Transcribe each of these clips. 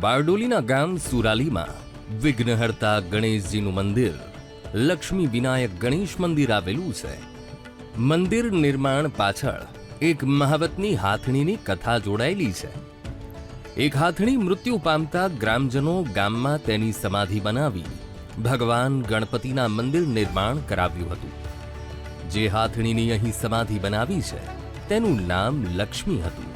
બારડોલીના ગામ સુરાલીમાં વિઘ્નહર્તા ગણેશજીનું મંદિર, લક્ષ્મી વિનાયક ગણેશ મંદિર આવેલું છે. મંદિર નિર્માણ પાછળ એક મહાવતની હાથણીની કથા જોડાયેલી છે. એક હાથણી મૃત્યુ પામતા ગ્રામજનો ગામમાં તેની સમાધિ બનાવી ભગવાન ગણપતિના મંદિર નિર્માણ કરાવ્યું હતું. જે હાથણીની અહીં સમાધિ બનાવી છે, તેનું નામ લક્ષ્મી હતું.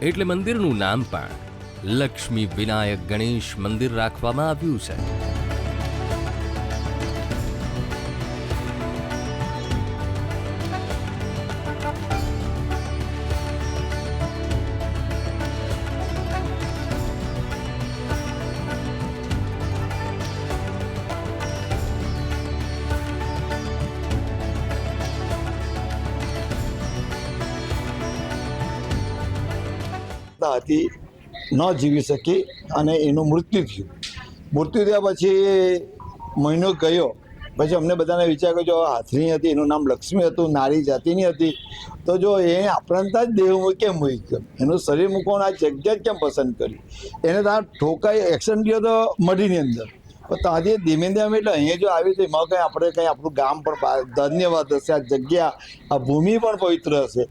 એટલે મંદિરનું નામ પણ લક્ષ્મી વિનાયક ગણેશ મંદિર રાખવામાં આવ્યું છે. હતી ન જીવી શકી અને એનું મૃત્યુ થયું. મૃત્યુ થયા પછી મહિનો ગયો. પછી અમને બધાને વિચાર કર્યો જો હાથની હતી, એનું નામ લક્ષ્મી હતું, નારી જાતિની હતી. તો જો એ આપણા જ દેહમાં કેમ મૂકી ગયો? એનું શરીર મૂકવાનું આ જગ્યા જ કેમ પસંદ કરી એને ત્યાં ઠોકાઈ એક્શન ગયો તો મઢીની અંદર. પણ ત્યાંથી ધીમે ધીમે એટલે અહીંયા જો આવી તો એમાં કંઈ આપણે કંઈ આપણું ગામ પણ ધન્યવાદ હશે, આ જગ્યા, આ ભૂમિ પણ પવિત્ર હશે.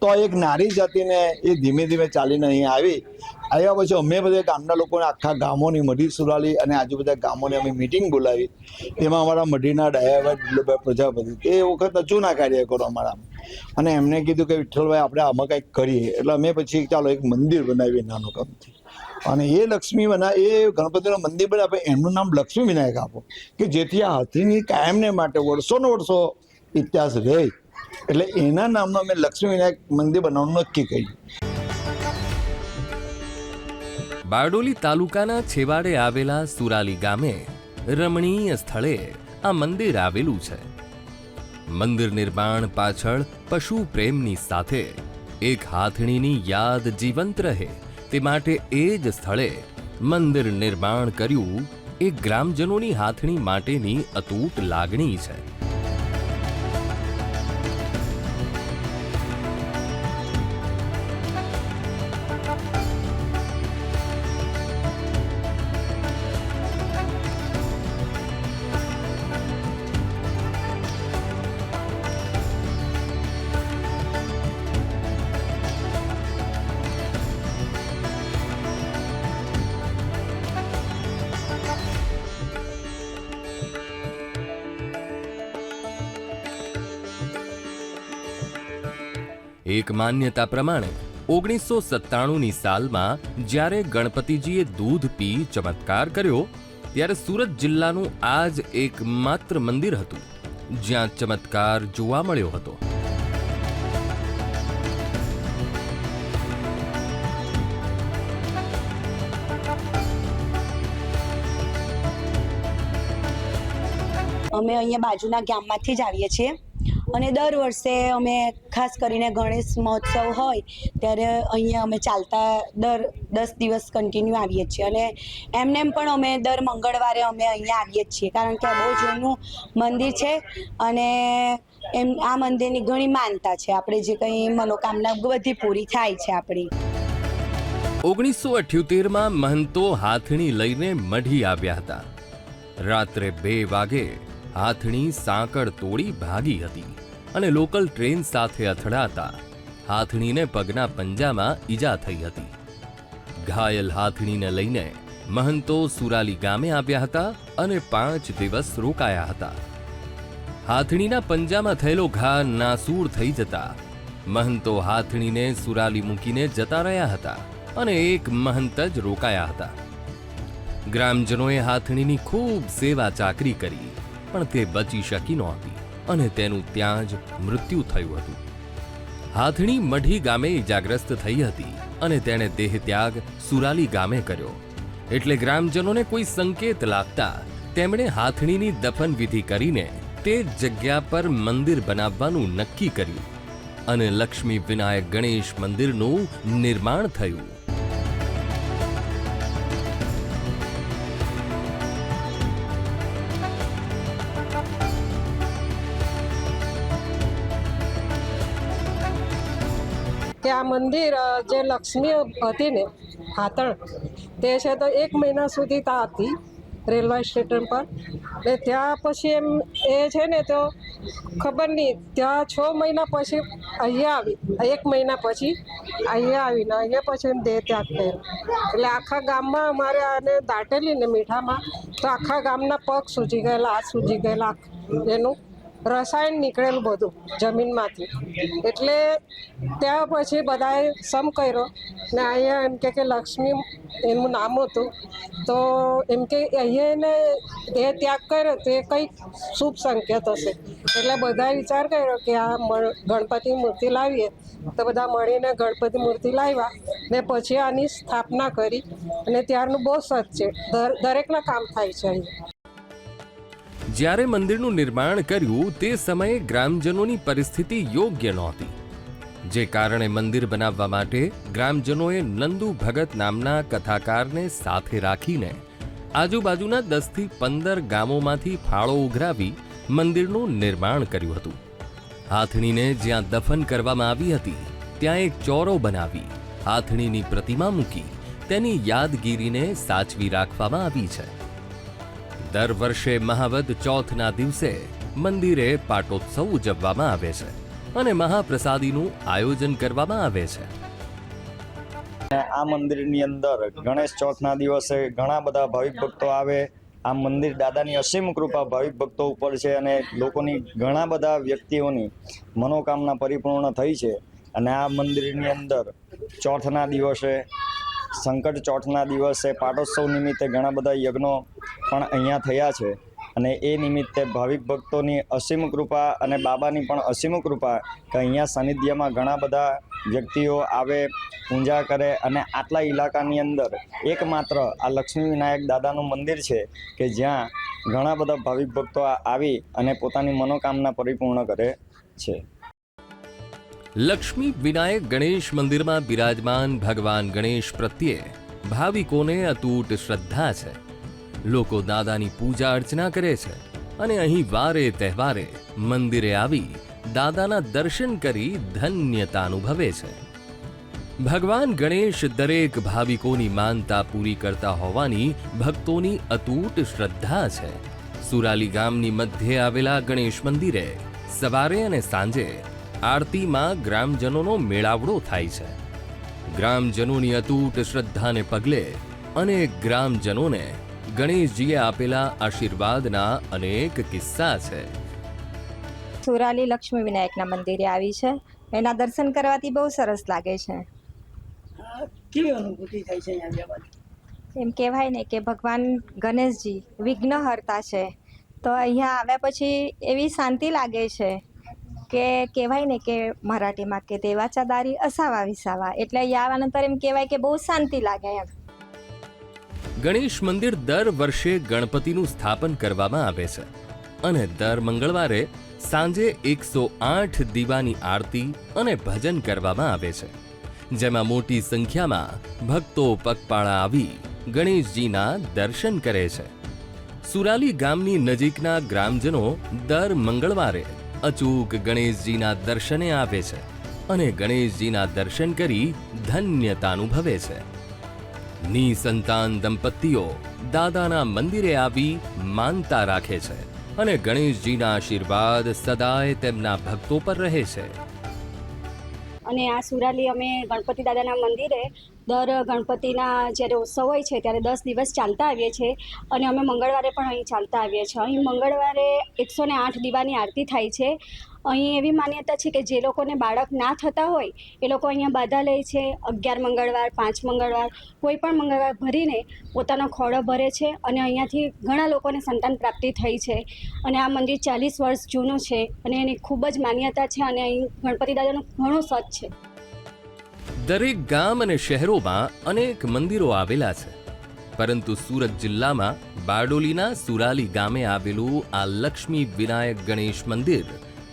તો એક નારી જાતિને એ ધીમે ધીમે ચાલીને અહીં આવી. આવ્યા પછી અમે બધા ગામના લોકોને આખા ગામોની મઢી સુરાલી અને આજુબાજુ ગામોની અમે મિટિંગ બોલાવી. એમાં અમારા મઢીના ડાયાભાઈ દિલીપભાઈ પ્રજાપતિ એ વખત અચૂના કાર્ય કરો અમારા. અને એમને કીધું કે વિઠ્ઠલભાઈ, આપણે આમાં કંઈક કરીએ. એટલે અમે પછી ચાલો એક મંદિર બનાવીએ નાનું કામથી અને એ લક્ષ્મી બના, એ ગણપતિનું મંદિર બનાવે એમનું નામ લક્ષ્મી વિનાયક આપો. કે જેથી આ હાથીની કાયમને માટે વર્ષોનો વર્ષો ઇતિહાસ રહે. એટલે એના નામનું અમે લક્ષ્મી વિનાયક મંદિર બનાવવાનું નક્કી કર્યું. બારડોલી તાલુકાના છેવાડે આવેલા સુરાલી ગામે રમણીય સ્થળે આ મંદિર આવેલું છે. મંદિર નિર્માણ પાછળ પશુ પ્રેમની સાથે એક હાથણીની યાદ જીવંત રહે તે માટે એ જ સ્થળે મંદિર નિર્માણ કર્યું એ ગ્રામજનોની હાથણી માટેની અતૂટ લાગણી છે. એક માન્યતા પ્રમાણે, ઓગણીસો સત્તાણુંની સાલમાં જ્યારે ગણપતિજીએ દૂધ પી ચમત્કાર કર્યો, ત્યારે સુરત જિલ્લાનું આ જ એકમાત્ર મંદિર હતું, જ્યાં ચમત્કાર જોવા મળ્યો હતો. અમે અહીંયા બાજુના ગામમાંથી જ આવીએ છીએ. અને દર વર્ષે અમે ખાસ કરીને ગણેશ મહોત્સવ હોય, ત્યારે અહીંયા અમે ચાલતા દર દસ દિવસ કન્ટિન્યુ આવીએ છીએ. અને એમને એમ પણ અમે દર મંગળવારે અમે અહીંયા આવીએ છીએ, કારણ કે આ બહુ જૂનું મંદિર છે અને એમ આ મંદિરની ઘણી માનતા છે. આપણે જે કંઈ મનોકામના બધી પૂરી થાય છે આપણી. ઓગણીસો અઠ્યોતેરમાં મહંતો હાથણી લઈને મઢી આવ્યા હતા. રાત્રે બે વાગે હાથણી સાંકળ તોડી ભાગી હતી. અને લોકલ ટ્રેન સાથે અથડાતા હાથણીને પગના પંજામાં ઈજા થઈ હતી. ઘાયલ હાથણીને લઈને મહંતો સુરાલી ગામે આવ્યા હતા અને પાંચ દિવસ રોકાયા હતા. હાથણીના પંજામાં થયેલો ઘા નાસૂર થઈ જતા મહંતો હાથણીને સુરાલી મૂકીને જતા રહ્યા હતા અને એક મહંત જ રોકાયા હતા. ગ્રામજનોએ હાથણીની ખૂબ સેવા ચાકરી કરી, પણ તે બચી શકી નહોતી. અને તેનું ત્યાં જ મૃત્યુ થયું હતું. હાથણી મઢી ગામે ઇજાગ્રસ્ત થઈ હતી અને તેણે દેહ ત્યાગ સુરાલી ગામે કર્યો. એટલે ગ્રામજનોને કોઈ સંકેત લાગતા તેમણે હાથણીની દફન વિધિ કરીને તે જગ્યા પર મંદિર બનાવવાનું નક્કી કર્યું અને લક્ષ્મી વિનાયક ગણેશ મંદિરનું નિર્માણ થયું. કે આ મંદિર જે લક્ષ્મી હતી ને, હાતણ, તે છે તો એક મહિના સુધી ત્યાં હતી રેલવે સ્ટેશન પર. ને ત્યાં પછી એમ એ છે ને તો ખબર નહીં ત્યાં છ મહિના પછી અહીંયા આવી, એક મહિના પછી અહીંયા આવીને, અહીંયા પછી એમ દેહ ત્યાગ કર્યો. એટલે આખા ગામમાં અમારે આને દાટેલી ને મીઠામાં, તો આખા ગામના પગ સૂજી ગયેલા, હાથ સૂજી ગયેલા, એનું. રસાયણ નીકળેલું બધું જમીનમાંથી. એટલે ત્યાં પછી બધાએ સમ કર્યો ને અહીંયા એમ કે લક્ષ્મી એનું નામ હતું. તો એમ કે અહીંયા એને દેહ ત્યાગ કર્યો તો એ કંઈક શુભ સંકેત હશે. એટલે બધાએ વિચાર કર્યો કે આ ગણપતિ મૂર્તિ લાવીએ. તો બધા મળીને ગણપતિ મૂર્તિ લાવ્યા ને પછી આની સ્થાપના કરી. અને ત્યારનું બહુ સત છે. દર- દરેકના કામ થાય છે અહીંયા જ્યારે મંદિરનું નિર્માણ કર્યું, તે સમયે ગ્રામજનોની પરિસ્થિતિ યોગ્ય નહોતી. જે કારણે મંદિર બનાવવા માટે ગ્રામજનોએ નંદુ ભગત નામના કથાકારને સાથે રાખીને આજુબાજુના દસથી પંદર ગામોમાંથી ફાળો ઉઘરાવી મંદિરનું નિર્માણ કર્યું હતું. હાથણીને જ્યાં દફન કરવામાં આવી હતી, ત્યાં એક ચોરો બનાવી હાથણીની પ્રતિમા મૂકી તેની યાદગીરીને સાચવી રાખવામાં આવી છે. દર વર્ષે મહાવદ ચોથના દિવસે મંદિરે પાટોત્સવ ઉજવવામાં આવે છે અને મહાપ્રસાદીનું આયોજન કરવામાં આવે છે. આ મંદિરની અંદર ગણેશ ચોથના દિવસે ઘણા બધા ભાવિક ભક્તો આવે. આ મંદિર દાદાની અસીમ કૃપા ભાવિક ભક્તો ઉપર છે અને લોકોની ઘણા બધા વ્યક્તિઓની મનોકામના પરિપૂર્ણ થઈ છે. અને આ મંદિરની અંદર ચોથના દિવસે, સંકટ ચોથના દિવસે પાટોત્સવ નિમિત્તે ઘણા બધા યજ્ઞો પણ અહીંયા થયા છે. અને એ નિમિત્તે ભાવિક ભક્તોની અસીમ કૃપા અને બાબાની પણ અસીમ કૃપા કે અહીંયા સાનિધ્યમાં ઘણા બધા વ્યક્તિઓ આવે, પૂજા કરે અને આટલા ઇલાકાની અંદર એકમાત્ર આ લક્ષ્મી વિનાયક દાદાનું મંદિર છે કે જ્યાં ઘણા બધા ભાવિક ભક્તો આવી અને પોતાની મનોકામના પરિપૂર્ણ કરે છે. લક્ષ્મી વિનાયક ગણેશ મંદિરમાં બિરાજમાન ભગવાન ગણેશ પ્રત્યે ભાવિકોને અતૂટ શ્રદ્ધા છે. લોકો દાદાની પૂજા અર્ચના કરે છે અને અહીં વારે તહેવારે મંદિરે આવી દાદાના દર્શન કરી ધન્યતા અનુભવે છે. ભગવાન ગણેશ દરેક ભાવિકોની માનતા પૂરી કરતા હોવાની ભક્તોની અતૂટ શ્રદ્ધા છે. સુરાલી ગામની મધ્યે આવેલા ગણેશ મંદિરે સવારે અને સાંજે આરતીમાં ગ્રામજનોનો મેળાવડો થાય છે. ગ્રામજનોની અતૂટ શ્રદ્ધાને પગલે અનેક ગ્રામજનોને ગણેશજીએ આપેલા આશીર્વાદના અનેક કિસ્સા છે. સુરાલી લક્ષ્મી વિનાયકના મંદિરે આવી છે. એના દર્શન કરવાથી બહુ સરસ લાગે છે. કેવી અનુભૂતિ થાય છે અહીંયા એમ કહેવાય ને કે ભગવાન ગણેશજી વિઘ્નહર્તા છે. તો અહીંયા આવ્યા પછી એવી શાંતિ લાગે છે કે કહેવાય ને કે મરાઠીમાં કે દેવાચા દારી અસાવા વિસાવા. એટલે અહીંયા આવ્યા એમ કહેવાય કે બહુ શાંતિ લાગે એમ. ગણેશ મંદિર દર વર્ષે ગણપતિનું સ્થાપન કરવામાં આવે છે. અને દર મંગળવારે સાંજે એકસો આઠ દીવાની આરતી અને ભજન કરવામાં આવે છે. જેમાં મોટી સંખ્યામાં ભક્તો પગપાળા આવી ગણેશજીના દર્શન કરે છે. સુરાલી ગામની નજીકના ગ્રામજનો દર મંગળવારે અચૂક ગણેશજીના દર્શને આવે છે અને ગણેશજીના દર્શન કરી ધન્યતા અનુભવે છે. નિસંતાન દંપતીઓ દાદાના મંદિરે આવી માનતા રાખે છે અને ગણેશજીના આશીર્વાદ સદાય તેમના ભક્તો પર રહે છે. અને આ સુરાલી અમે ગણપતિ દાદાના મંદિરે દર ગણપતિના જ્યારે ઉત્સવ હોય છે ત્યારે દસ દિવસ ચાલતા આવીએ છીએ અને અમે મંગળવારે પણ અહીં ચાલતા આવીએ છીએ. અહીં મંગળવારે એકસો ને આઠ દીવાની આરતી થાય છે. અહીં એવી માન્યતા છે કે જે લોકોને બાળક ના થતા હોય એ લોકો અહીંયા બાધા લે છે. અગિયાર મંગળવાર, પાંચ મંગળવાર, કોઈ પણ મંગળવાર ભરીને પોતાનો ખોળો ભરે છે અને અહીંયાથી ઘણા લોકોને સંતાન પ્રાપ્તિ થઈ છે. અને આ મંદિર ચાલીસ વર્ષ જૂનું છે અને એની ખૂબ જ માન્યતા છે અને અહીં ગણપતિ દાદાનું ઘણું સત છે. દરેક ગામ અને શહેરોમાં અનેક મંદિરો આવેલા છે. પરંતુ સુરત જિલ્લામાં બારડોલીના સુરાલી ગામે આવેલું આ લક્ષ્મી વિનાયક ગણેશ મંદિર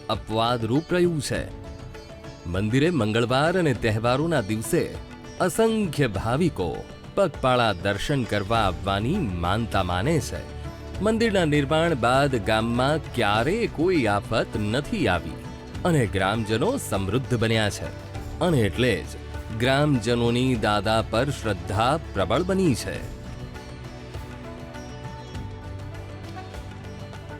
અપવાદરૂપ રહ્યું છે. મંદિરે મંગળવાર અને તહેવારોના દિવસે અસંખ્ય ભાવિકો પગપાળા દર્શન કરવા આવવાની માનતા માને છે. મંદિરના નિર્માણ બાદ ગામમાં ક્યારેય કોઈ આફત નથી આવી અને ગ્રામજનો સમૃદ્ધ બન્યા છે. અને એટલે જ ગ્રામજનોની દાદા પર શ્રદ્ધા પ્રબળ બની છે.